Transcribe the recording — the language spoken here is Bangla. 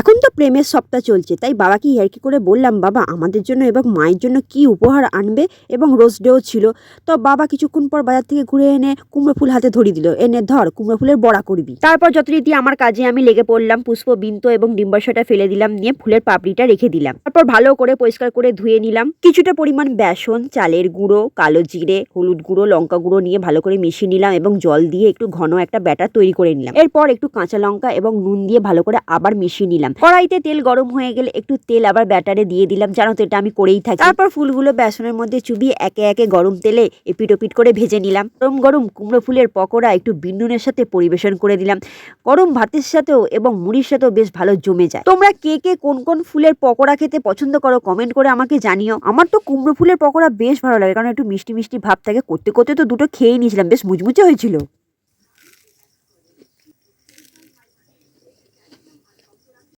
এখন তো প্রেমের সপ্তাহ চলছে, তাই বাবাকে ইয়ার্কি করে বললাম, বাবা, আমাদের জন্য এবং মায়ের জন্য কি উপহার আনবে? এবং রোজ ডেও ছিল। তো বাবা কিছুক্ষণ পর বাজার থেকে ঘুরে এনে কুমড়ো ফুল হাতে ধরিয়ে দিল। এনে ধর, কুমড়ো ফুলের বড়া করবি। তারপর যথারীতি আমার কাজে আমি লেগে পড়লাম, পুষ্প, বিন্ত এবং ডিম্বাশয়টা ফেলে দিলাম, নিয়ে ফুলের পাপড়িটা রেখে দিলাম। তারপর ভালো করে পরিষ্কার করে ধুয়ে নিলাম। কিছুটা পরিমাণ বেসন, চালের গুঁড়ো, কালো জিরে, হলুদ গুঁড়ো, লঙ্কা গুঁড়ো নিয়ে ভালো করে মিশিয়ে নিলাম এবং জল দিয়ে একটু ঘন একটা ব্যাটার তৈরি করে নিলাম। এরপর একটু কাঁচা লঙ্কা এবং নুন দিয়ে ভালো করে আবার মিশিয়ে নিলাম। কড়াইতে তেল গরম হয়ে গেলে একটু তেল আবার ব্যাটারে দিয়ে দিলাম। জানো তো, এটা আমি করেই থাকি। তারপর ফুলগুলো বেসনের মধ্যে চুবিয়ে একে একে গরম তেলে এপিট ওপিট করে ভেজে নিলাম। গরম গরম কুমড়ো ফুলের পকোড়া একটু বিন্নুনের সাথে পরিবেশন করে দিলাম। গরম ভাতের সাথেও এবং মুড়ির সাথেও বেশ ভালো জমে যায়। তোমরা কে কে কোন কোন ফুলের পকোড়া খেতে পছন্দ করো কমেন্ট করে আমাকে জানিও। আমার তো কুমড়ো ফুলের পকোড়া বেশ ভালো লাগে, কারণ একটু মিষ্টি মিষ্টি ভাব থাকে। করতে করতে তো দুটো খেয়ে নিয়েছিলাম, বেশ মুচমুচে হয়েছিল।